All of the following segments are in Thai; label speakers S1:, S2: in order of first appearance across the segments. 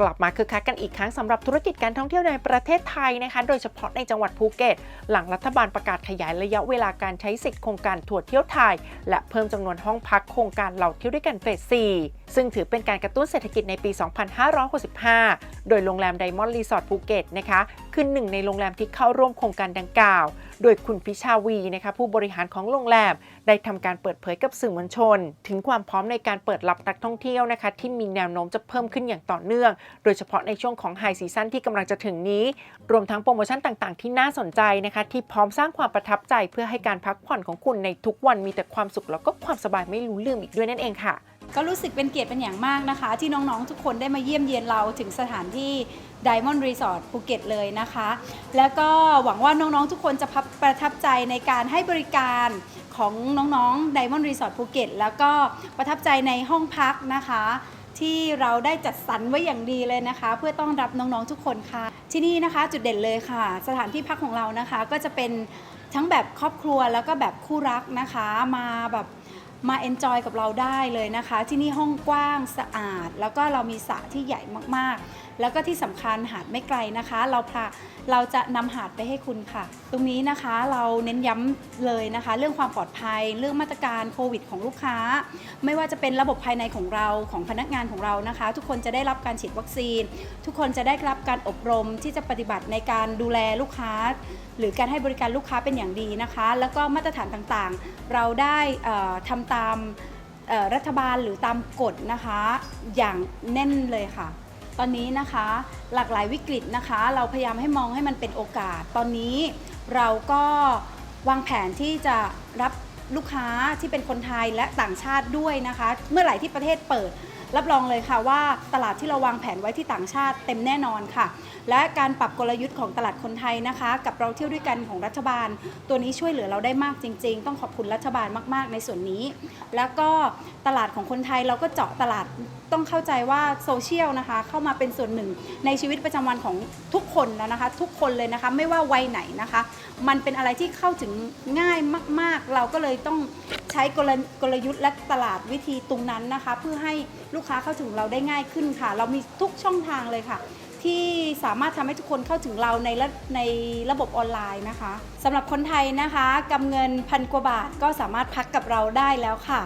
S1: กลับมาคึกคักกันอีกครั้งสำหรับธุรกิจการท่องเที่ยวในประเทศไทยนะคะ โดยเฉพาะในจังหวัดภูเก็ต หลังรัฐบาลประกาศขยายระยะเวลาการใช้สิทธิ์โครงการทัวร์เที่ยวไทย และเพิ่มจำนวนห้องพักโครงการเราเที่ยวด้วยกันเฟส 4 ซึ่งถือเป็นการกระตุ้นเศรษฐกิจในปี 2565 โดยโรงแรมไดมอนด์รีสอร์ทภูเก็ตนะคะคือหนึ่งในโรงแรมที่เข้าร่วมโครงการดังกล่าว โดยคุณพิชาวีนะคะผู้บริหารของโรงแรมได้ทำการเปิดเผยกับสื่อมวลชน ถึงความพร้อมในการเปิดรับนักท่องเที่ยวนะคะที่มีแนวโน้มจะเพิ่มขึ้นอย่างต่อเนื่องโดยเฉพาะในช่วงของไฮซีซั่นที่กำลังจะถึงนี้ รวมทั้งโปรโมชั่นต่างๆ ที่น่าสนใจนะคะที่พร้อมสร้างความประทับใจเพื่อให้การพักผ่อนของคุณในทุกวันมีแต่ความสุขแล้วก็ความสบายไม่รู้ลืมอีกด้วยนั่นเองค่ะ
S2: ก็รู้สึกเป็นเกียรติเป็นอย่างมากนะคะ ที่น้องๆ ทุกคนได้มาเยี่ยมเยียนเราถึงสถานที่ Diamond Resort ภูเก็ตเลยนะคะ แล้วก็หวังว่าน้องๆ ทุกคนจะพับประทับใจในการให้บริการของน้องๆ Diamond Resort ภูเก็ตแล้วก็ประทับใจในห้องพักนะคะ ที่เราได้จัดสรรไว้อย่างดีเลยนะคะ เพื่อต้อนรับน้องๆทุกคนค่ะ ที่นี่นะคะจุดเด่นเลยค่ะ สถานที่พักของเรานะคะก็จะเป็นทั้งแบบครอบครัวแล้วก็แบบคู่รักนะคะ มาแบบ มาเอนจอยกับเราได้เลยนะคะ ที่นี่ห้องกว้างสะอาด แล้วก็เรามีสระที่ใหญ่มากๆ แล้วก็ที่สำคัญหาดไม่ไกลนะคะ เราพาเราจะนำหาดไปให้คุณค่ะ ตรงนี้นะคะเราเน้นย้ำเลยนะคะ เรื่องความปลอดภัย เรื่องมาตรการโควิดของลูกค้า ไม่ว่าจะเป็นระบบภายในของเราของพนักงานของเรานะคะ ทุกคนจะได้รับการฉีดวัคซีน ทุกคนจะได้รับการอบรมที่จะปฏิบัติในการดูแลลูกค้า หรือการให้บริการลูกค้าเป็นอย่างดีนะคะ แล้วก็มาตรฐานต่างๆ เราได้ทำตามรัฐบาลหรือตามกฎนะคะ อย่างแน่นเลยค่ะ ตอนนี้นะคะหลากหลายวิกฤตนะคะ เราพยายามให้มองให้มันเป็นโอกาส ตอนนี้เราก็วางแผนที่จะรับลูกค้าที่เป็นคนไทยและต่างชาติด้วยนะคะ เมื่อไหร่ที่ประเทศเปิด รับรองเลยค่ะว่าตลาดที่เราวางแผนไว้ที่ต่างชาติเต็มแน่นอนค่ะ และการปรับกลยุทธ์ของตลาดคนไทยนะคะ กับเราเที่ยวด้วยกันของรัฐบาล ตัวนี้ช่วยเหลือเราได้มากจริง ๆ ต้องขอบคุณรัฐบาลมาก ๆ ในส่วนนี้ แล้วก็ตลาดของคนไทยเราก็เจาะตลาดต้องเข้าใจว่าโซเชียลนะคะเข้ามาเป็นส่วนหนึ่ง ในชีวิตประจำวันของทุกคนแล้วนะคะ ทุกคนเลยนะคะไม่ว่าวัยไหนนะคะ มันเป็นอะไรที่เข้าถึงง่ายมาก ๆ เราก็เลยต้อง ใช้กลกลยุทธ์และตลาดวิธีตรงนั้นนะคะ เพื่อให้ลูกค้าเข้าถึงเราได้ง่ายขึ้นค่ะ เรามีทุกช่องทางเลยค่ะ ที่สามารถทำให้ทุกคนเข้าถึงเราในระในระบบออนไลน์นะคะสำหรับคนไทยนะคะกำเงินพันกว่าบาทก็สามารถพักกับเราได้แล้วค่ะ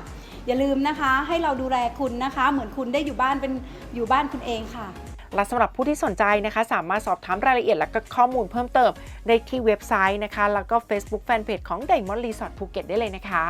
S2: อย่าลืมนะคะ ให้เราดูแลคุณนะคะ เหมือนคุณได้อยู่บ้านเป็นอยู่บ้านคุณเองค่ะ
S1: และสำหรับผู้ที่สนใจนะคะ สามารถสอบถามรายละเอียดและก็ข้อมูลเพิ่มเติม ได้ที่เว็บไซต์นะคะ แล้วก็ Facebook Fanpage ของ Diamond Resort ภูเก็ตได้เลยนะคะ